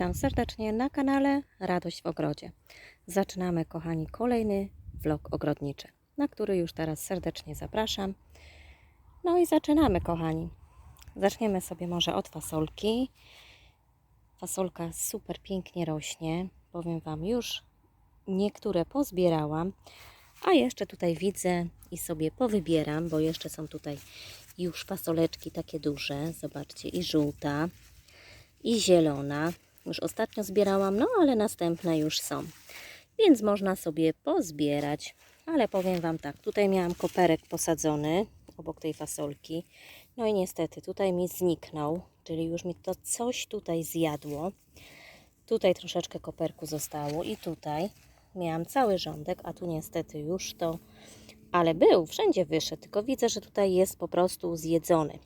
Witam serdecznie na kanale Radość w Ogrodzie. Zaczynamy, kochani, kolejny vlog ogrodniczy, na który już teraz serdecznie zapraszam. No i zaczynamy, kochani. Zaczniemy sobie może od fasolki. Fasolka super pięknie rośnie. Powiem Wam, już niektóre pozbierałam, a jeszcze tutaj widzę i sobie powybieram, bo jeszcze są tutaj już fasoleczki takie duże. Zobaczcie, i żółta, i zielona. Już ostatnio zbierałam, no ale następne już są. Więc można sobie pozbierać. Ale powiem Wam tak, tutaj miałam koperek posadzony obok tej fasolki. No i niestety tutaj mi zniknął, czyli już mi to coś tutaj zjadło. Tutaj troszeczkę koperku zostało i tutaj miałam cały rządek, a tu niestety już to, ale był, wszędzie wyszedł, tylko widzę, że tutaj jest po prostu zjedzony.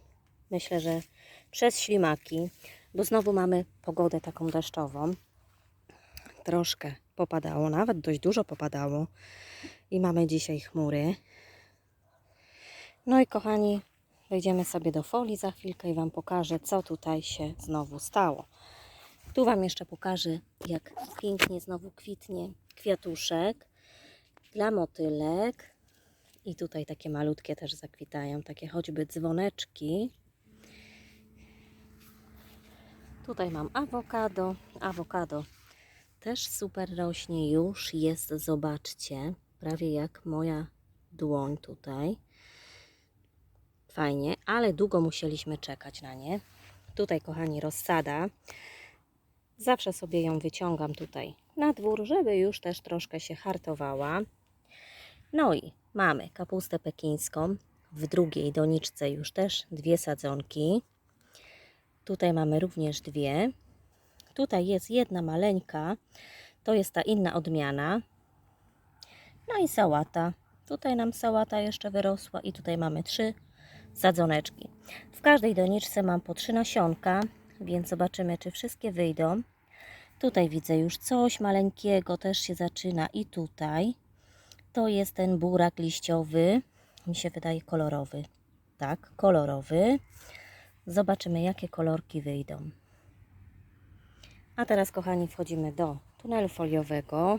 Myślę, że przez ślimaki, bo znowu mamy pogodę taką deszczową. Troszkę popadało, nawet dość dużo popadało i mamy dzisiaj chmury. No i kochani, wejdziemy sobie do folii za chwilkę i Wam pokażę, co tutaj się znowu stało. Tu Wam jeszcze pokażę, jak pięknie znowu kwitnie kwiatuszek dla motylek. I tutaj takie malutkie też zakwitają, takie choćby dzwoneczki. Tutaj mam awokado. Awokado też super rośnie, już jest, zobaczcie, prawie jak moja dłoń tutaj. Fajnie, ale długo musieliśmy czekać na nie. Tutaj, kochani, rozsada. Zawsze sobie ją wyciągam tutaj na dwór, żeby już też troszkę się hartowała. No i mamy kapustę pekińską. W drugiej doniczce już też dwie sadzonki. Tutaj mamy również dwie. Tutaj jest jedna maleńka. To jest ta inna odmiana. No i sałata. Tutaj nam sałata jeszcze wyrosła i tutaj mamy trzy sadzoneczki. W każdej doniczce mam po trzy nasionka, więc zobaczymy, czy wszystkie wyjdą. Tutaj widzę już coś maleńkiego, też się zaczyna i tutaj. To jest ten burak liściowy, mi się wydaje kolorowy. Tak, kolorowy. Zobaczymy, jakie kolorki wyjdą. A teraz, kochani, wchodzimy do tunelu foliowego.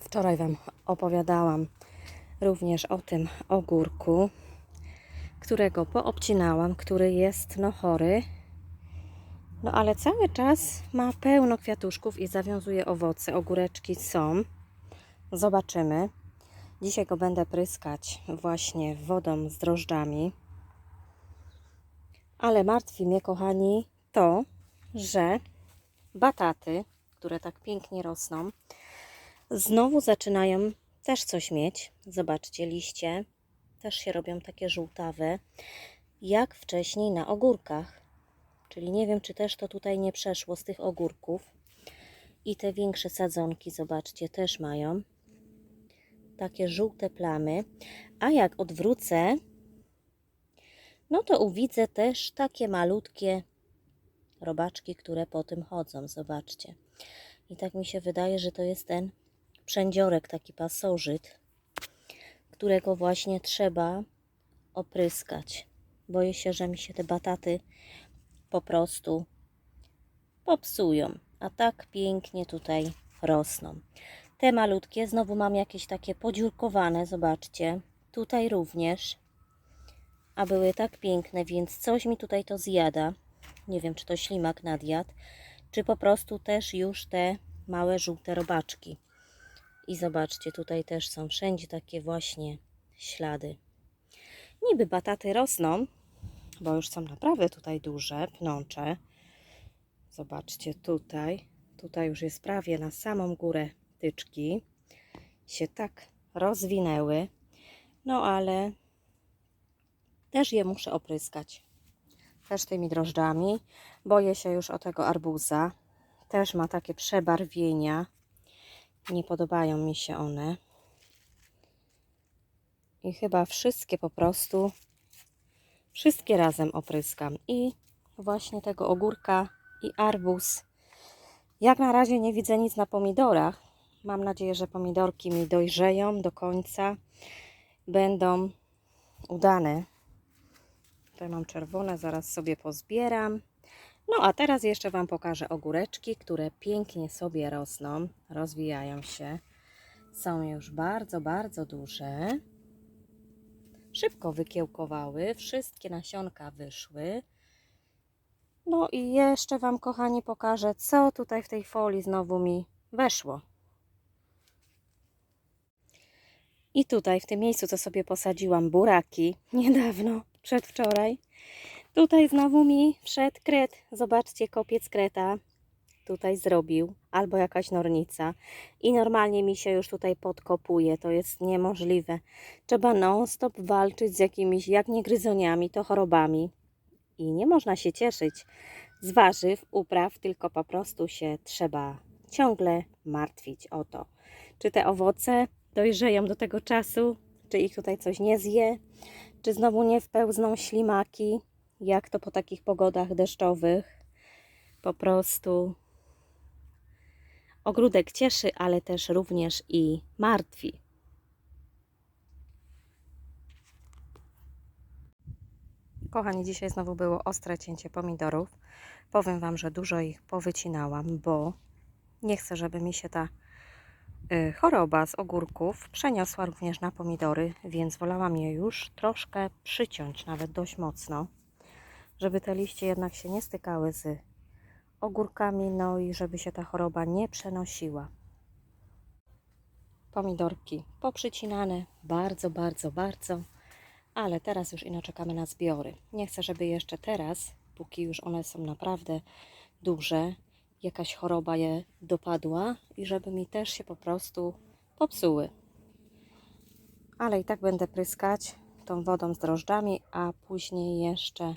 Wczoraj Wam opowiadałam również o tym ogórku, którego poobcinałam, który jest no chory. No ale cały czas ma pełno kwiatuszków i zawiązuje owoce. Ogóreczki są. Zobaczymy. Dzisiaj go będę pryskać właśnie wodą z drożdżami. Ale martwi mnie, kochani, to, że bataty, które tak pięknie rosną, znowu zaczynają też coś mieć. Zobaczcie, liście też się robią takie żółtawe, jak wcześniej na ogórkach. Czyli nie wiem, czy też to tutaj nie przeszło z tych ogórków. I te większe sadzonki, zobaczcie, też mają takie żółte plamy. A jak odwrócę, no to uwidzę też takie malutkie robaczki, które po tym chodzą. Zobaczcie. I tak mi się wydaje, że to jest ten przędziorek, taki pasożyt, którego właśnie trzeba opryskać. Boję się, że mi się te bataty po prostu popsują. A tak pięknie tutaj rosną. Te malutkie znowu mam jakieś takie podziurkowane, zobaczcie. Tutaj również. A były tak piękne, więc coś mi tutaj to zjada. Nie wiem, czy to ślimak nadjadł, czy po prostu też już te małe żółte robaczki. I zobaczcie, tutaj też są wszędzie takie właśnie ślady. Niby bataty rosną, bo już są naprawdę tutaj duże, pnącze. Zobaczcie tutaj. Tutaj już jest prawie na samą górę tyczki. Się tak rozwinęły. No ale też je muszę opryskać. Też tymi drożdżami. Boję się już o tego arbuza. Też ma takie przebarwienia. Nie podobają mi się one. I chyba wszystkie po prostu, wszystkie razem opryskam. I właśnie tego ogórka i arbuz. Jak na razie nie widzę nic na pomidorach. Mam nadzieję, że pomidorki mi dojrzeją do końca. Będą udane. Tutaj mam czerwone, zaraz sobie pozbieram. No a teraz jeszcze Wam pokażę ogóreczki, które pięknie sobie rosną, rozwijają się. Są już bardzo, bardzo duże. Szybko wykiełkowały, wszystkie nasionka wyszły. No i jeszcze Wam, kochani, pokażę, co tutaj w tej folii znowu mi weszło. I tutaj, w tym miejscu, co sobie posadziłam buraki niedawno, przedwczoraj, tutaj znowu mi wszedł kret. Zobaczcie, kopiec kreta tutaj zrobił, albo jakaś nornica. I normalnie mi się już tutaj podkopuje, to jest niemożliwe. Trzeba non-stop walczyć z jakimiś, jak nie gryzoniami, to chorobami. I nie można się cieszyć z warzyw, upraw, tylko po prostu się trzeba ciągle martwić o to. Czy te owoce dojrzeją do tego czasu, czy ich tutaj coś nie zje, czy znowu nie wpełzną ślimaki, jak to po takich pogodach deszczowych. Po prostu ogródek cieszy, ale też również i martwi. Kochani, dzisiaj znowu było ostre cięcie pomidorów. Powiem Wam, że dużo ich powycinałam, bo nie chcę, żeby mi się ta choroba z ogórków przeniosła również na pomidory, więc wolałam je już troszkę przyciąć, nawet dość mocno, żeby te liście jednak się nie stykały z ogórkami, no i żeby się ta choroba nie przenosiła. Pomidorki poprzycinane, bardzo, bardzo, bardzo, ale teraz już ino czekamy na zbiory. Nie chcę, żeby jeszcze teraz, póki już one są naprawdę duże, jakaś choroba je dopadła i żeby mi też się po prostu popsuły. Ale i tak będę pryskać tą wodą z drożdżami, a później jeszcze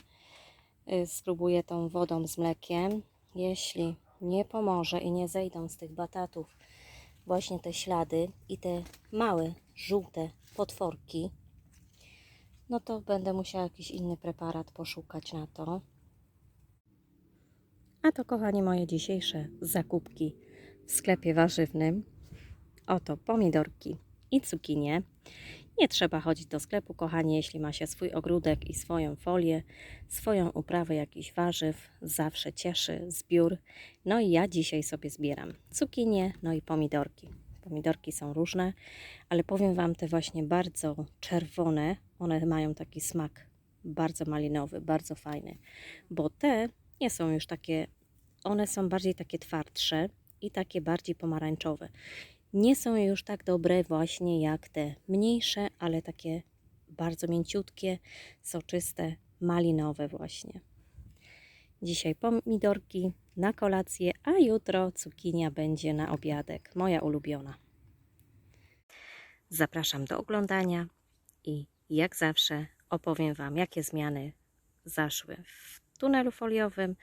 y, spróbuję tą wodą z mlekiem. Jeśli nie pomoże i nie zejdą z tych batatów właśnie te ślady i te małe, żółte potworki, no to będę musiała jakiś inny preparat poszukać na to. A to, kochani, moje dzisiejsze zakupki w sklepie warzywnym. Oto pomidorki i cukinie. Nie trzeba chodzić do sklepu, kochani, jeśli ma się swój ogródek i swoją folię, swoją uprawę jakichś warzyw. Zawsze cieszy zbiór. No i ja dzisiaj sobie zbieram cukinie, no i pomidorki. Pomidorki są różne, ale powiem Wam, te właśnie bardzo czerwone, one mają taki smak bardzo malinowy, bardzo fajny, bo te nie są już takie, one są bardziej takie twardsze i takie bardziej pomarańczowe. Nie są już tak dobre właśnie jak te mniejsze, ale takie bardzo mięciutkie, soczyste, malinowe właśnie. Dzisiaj pomidorki na kolację, a jutro cukinia będzie na obiadek, moja ulubiona. Zapraszam do oglądania i jak zawsze opowiem Wam, jakie zmiany zaszły w tunelu foliowym,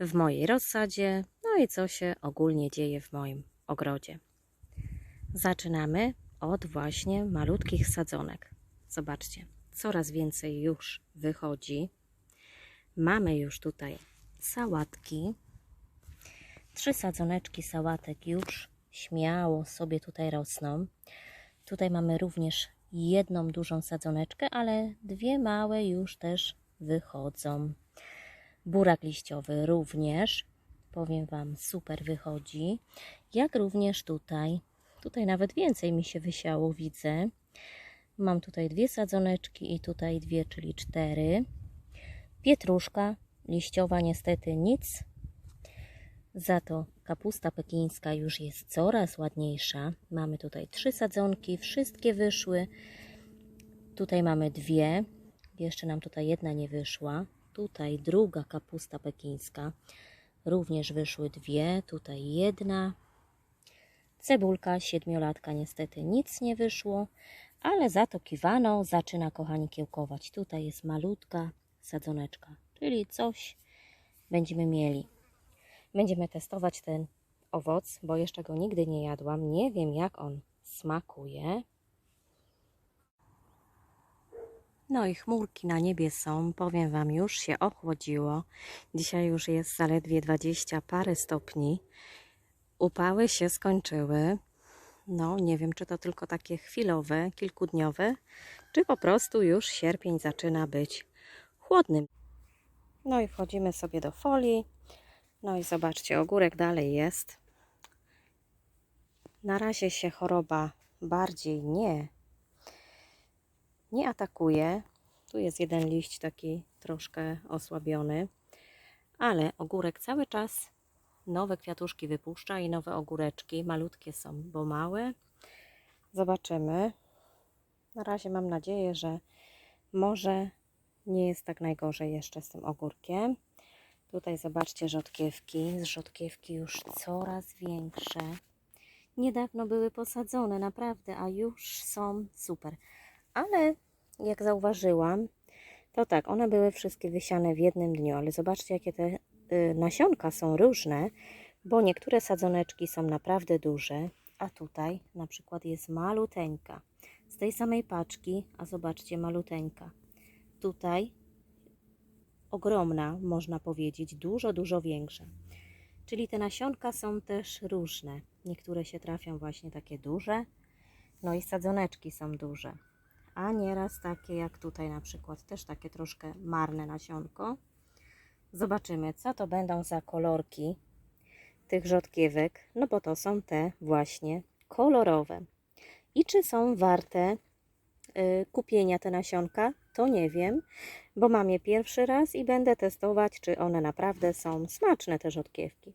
w mojej rozsadzie, no i co się ogólnie dzieje w moim ogrodzie. Zaczynamy od właśnie malutkich sadzonek. Zobaczcie, coraz więcej już wychodzi. Mamy już tutaj sałatki. Trzy sadzoneczki sałatek już śmiało sobie tutaj rosną. Tutaj mamy również jedną dużą sadzoneczkę, ale dwie małe już też wychodzą. Burak liściowy również, powiem Wam, super wychodzi. Jak również tutaj, tutaj nawet więcej mi się wysiało, widzę. Mam tutaj dwie sadzoneczki i tutaj dwie, czyli cztery. Pietruszka liściowa niestety nic. Za to kapusta pekińska już jest coraz ładniejsza. Mamy tutaj trzy sadzonki, wszystkie wyszły. Tutaj mamy dwie, jeszcze nam tutaj jedna nie wyszła. Tutaj druga kapusta pekińska, również wyszły dwie. Tutaj jedna. Cebulka siedmiolatka, niestety nic nie wyszło, ale za to zaczyna, kochani, kiełkować. Tutaj jest malutka sadzoneczka, czyli coś będziemy mieli. Będziemy testować ten owoc, bo jeszcze go nigdy nie jadłam. Nie wiem, jak on smakuje. No i chmurki na niebie są, powiem Wam, już się ochłodziło. Dzisiaj już jest zaledwie 20 parę stopni. Upały się skończyły. No, nie wiem, czy to tylko takie chwilowe, kilkudniowe, czy po prostu już sierpień zaczyna być chłodnym. No i wchodzimy sobie do folii. No i zobaczcie, ogórek dalej jest. Na razie się choroba bardziej nie, nie atakuje. Tu jest jeden liść taki troszkę osłabiony, ale ogórek cały czas nowe kwiatuszki wypuszcza i nowe ogóreczki. Malutkie są, bo małe. Zobaczymy. Na razie mam nadzieję, że może nie jest tak najgorzej jeszcze z tym ogórkiem. Tutaj zobaczcie rzodkiewki. Rzodkiewki już coraz większe. Niedawno były posadzone, naprawdę, a już są super. Ale jak zauważyłam, to tak, one były wszystkie wysiane w jednym dniu, ale zobaczcie, jakie te y, nasionka są różne, bo niektóre sadzoneczki są naprawdę duże, a tutaj na przykład jest maluteńka. Z tej samej paczki, a zobaczcie, maluteńka. Tutaj ogromna, można powiedzieć, dużo, dużo większa. Czyli te nasionka są też różne. Niektóre się trafią właśnie takie duże, no i sadzoneczki są duże. A nieraz takie jak tutaj na przykład, też takie troszkę marne nasionko. Zobaczymy, co to będą za kolorki tych rzodkiewek, no bo to są te właśnie kolorowe. I czy są warte y, kupienia te nasionka, to nie wiem, bo mam je pierwszy raz i będę testować, czy one naprawdę są smaczne, te rzodkiewki.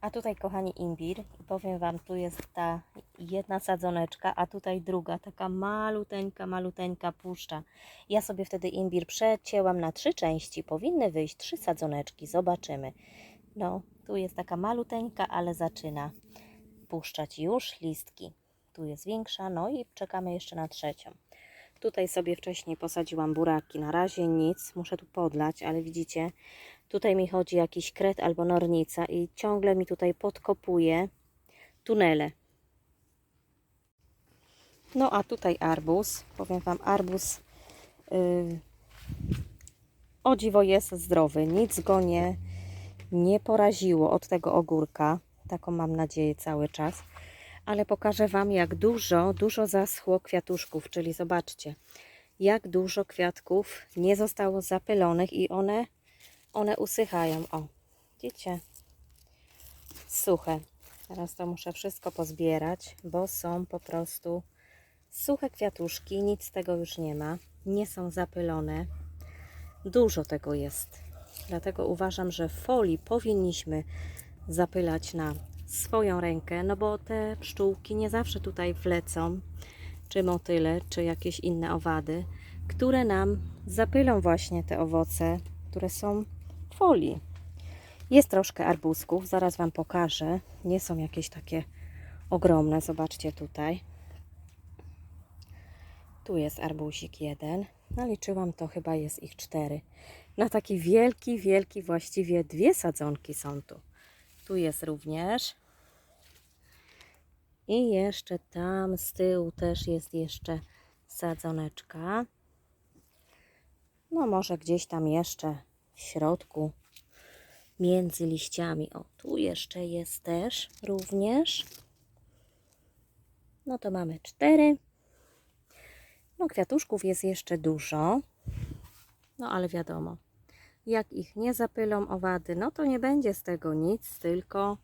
A tutaj, kochani, imbir. I powiem Wam, tu jest ta jedna sadzoneczka, a tutaj druga, taka maluteńka, maluteńka puszcza. Ja sobie wtedy imbir przecięłam na trzy części. Powinny wyjść trzy sadzoneczki, zobaczymy. No, tu jest taka maluteńka, ale zaczyna puszczać już listki. Tu jest większa, no i czekamy jeszcze na trzecią. Tutaj sobie wcześniej posadziłam buraki. Na razie nic, muszę tu podlać, ale widzicie, tutaj mi chodzi jakiś kret albo nornica i ciągle mi tutaj podkopuje tunele. No a tutaj arbuz. Powiem Wam, arbuz yy, o dziwo jest zdrowy. Nic go nie, nie poraziło od tego ogórka. Taką mam nadzieję cały czas ale pokażę Wam, jak dużo, dużo zaschło kwiatuszków, czyli zobaczcie, jak dużo kwiatków nie zostało zapylonych i one, one usychają. O, widzicie? Suche. Teraz to muszę wszystko pozbierać, bo są po prostu suche kwiatuszki, nic z tego już nie ma, nie są zapylone. Dużo tego jest. Dlatego uważam, że folii powinniśmy zapylać na swoją rękę, no bo te pszczółki nie zawsze tutaj wlecą, czy motyle, czy jakieś inne owady, które nam zapylą właśnie te owoce, które są folii. Jest troszkę arbuzków, zaraz Wam pokażę. Nie są jakieś takie ogromne, zobaczcie tutaj. Tu jest arbuzik jeden. Naliczyłam to, chyba jest ich cztery. Na taki wielki, wielki, właściwie dwie sadzonki są tu. Tu jest również. I jeszcze tam z tyłu też jest jeszcze sadzoneczka. No może gdzieś tam jeszcze w środku między liściami. O, tu jeszcze jest też również. No to mamy cztery. No kwiatuszków jest jeszcze dużo. No ale wiadomo, jak ich nie zapylą owady, no to nie będzie z tego nic, tylko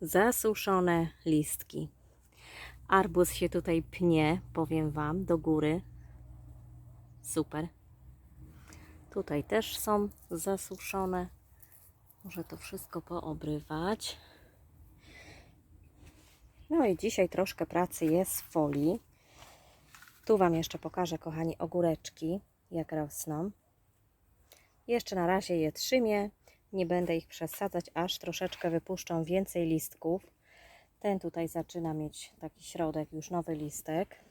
zasuszone listki. Arbuz się tutaj pnie, powiem Wam, do góry. Super. Tutaj też są zasuszone. Muszę to wszystko poobrywać. No i dzisiaj troszkę pracy jest w folii. Tu Wam jeszcze pokażę, kochani, ogóreczki, jak rosną. Jeszcze na razie je trzymię. Nie będę ich przesadzać, aż troszeczkę wypuszczą więcej listków. Ten tutaj zaczyna mieć taki środek, już nowy listek.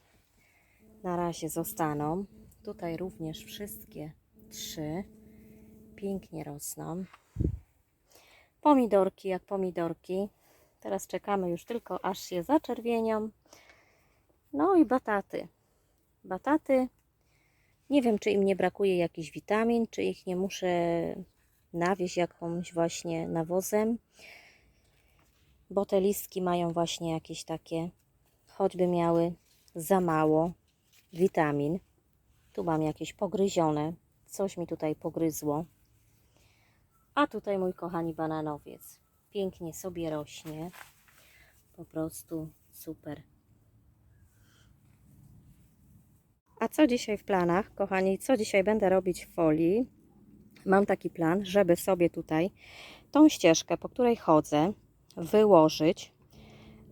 Na razie zostaną. Tutaj również wszystkie trzy pięknie rosną. Pomidorki jak pomidorki. Teraz czekamy już tylko aż się zaczerwienią. No i bataty. Bataty. Nie wiem, czy im nie brakuje jakichś witamin, czy ich nie muszę nawieść jakąś właśnie nawozem, bo te listki mają właśnie jakieś takie, choćby miały za mało witamin. Tu mam jakieś pogryzione, coś mi tutaj pogryzło. A tutaj mój kochani bananowiec. Pięknie sobie rośnie. Po prostu super. A co dzisiaj w planach, kochani? Co dzisiaj będę robić w folii? Mam taki plan, żeby sobie tutaj tą ścieżkę, po której chodzę, wyłożyć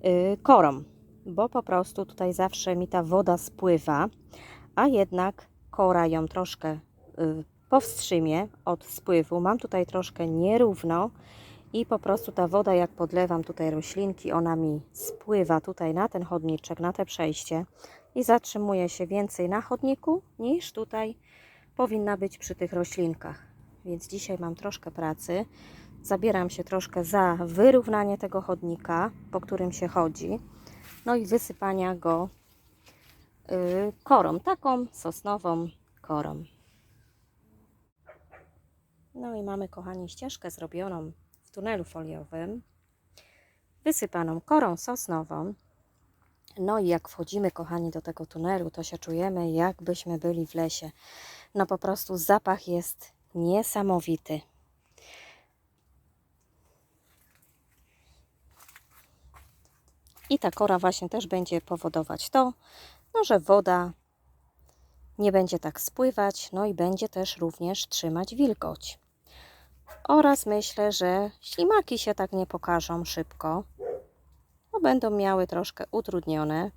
yy, korą, bo po prostu tutaj zawsze mi ta woda spływa, a jednak kora ją troszkę powstrzymie od spływu. Mam tutaj troszkę nierówno i po prostu ta woda, jak podlewam tutaj roślinki, ona mi spływa tutaj na ten chodniczek, na te przejście i zatrzymuje się więcej na chodniku niż tutaj powinna być przy tych roślinkach. Więc dzisiaj mam troszkę pracy. Zabieram się troszkę za wyrównanie tego chodnika, po którym się chodzi, no i wysypania go yy, korą, taką sosnową korą. No i mamy, kochani, ścieżkę zrobioną w tunelu foliowym, wysypaną korą sosnową. No i jak wchodzimy, kochani, do tego tunelu, to się czujemy, jakbyśmy byli w lesie. No po prostu zapach jest niesamowity. I ta kora właśnie też będzie powodować to, no, że woda nie będzie tak spływać, no i będzie też również trzymać wilgoć. Oraz myślę, że ślimaki się tak nie pokażą szybko, bo będą miały troszkę utrudnione.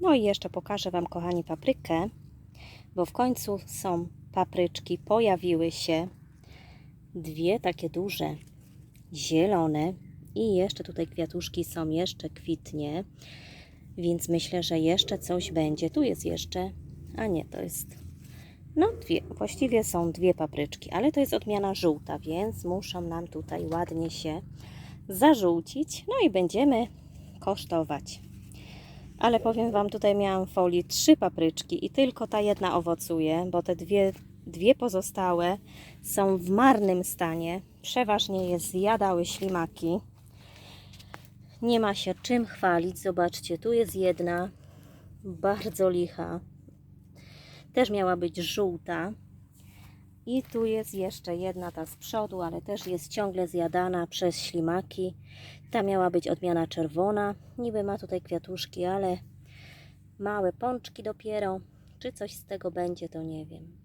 No i jeszcze pokażę Wam, kochani, paprykę, bo w końcu są papryczki, pojawiły się dwie takie duże, zielone i jeszcze tutaj kwiatuszki są, jeszcze kwitnie, więc myślę, że jeszcze coś będzie. Tu jest jeszcze, a nie, to jest, no dwie, właściwie są dwie papryczki, ale to jest odmiana żółta, więc muszą nam tutaj ładnie się zażółcić, no i będziemy kosztować. Ale powiem Wam, tutaj miałam w folii trzy papryczki i tylko ta jedna owocuje, bo te dwie, dwie pozostałe są w marnym stanie. Przeważnie je zjadały ślimaki. Nie ma się czym chwalić. Zobaczcie, tu jest jedna bardzo licha. Też miała być żółta. I tu jest jeszcze jedna ta z przodu, ale też jest ciągle zjadana przez ślimaki. Ta miała być odmiana czerwona. Niby ma tutaj kwiatuszki, ale małe pączki dopiero. Czy coś z tego będzie, to nie wiem.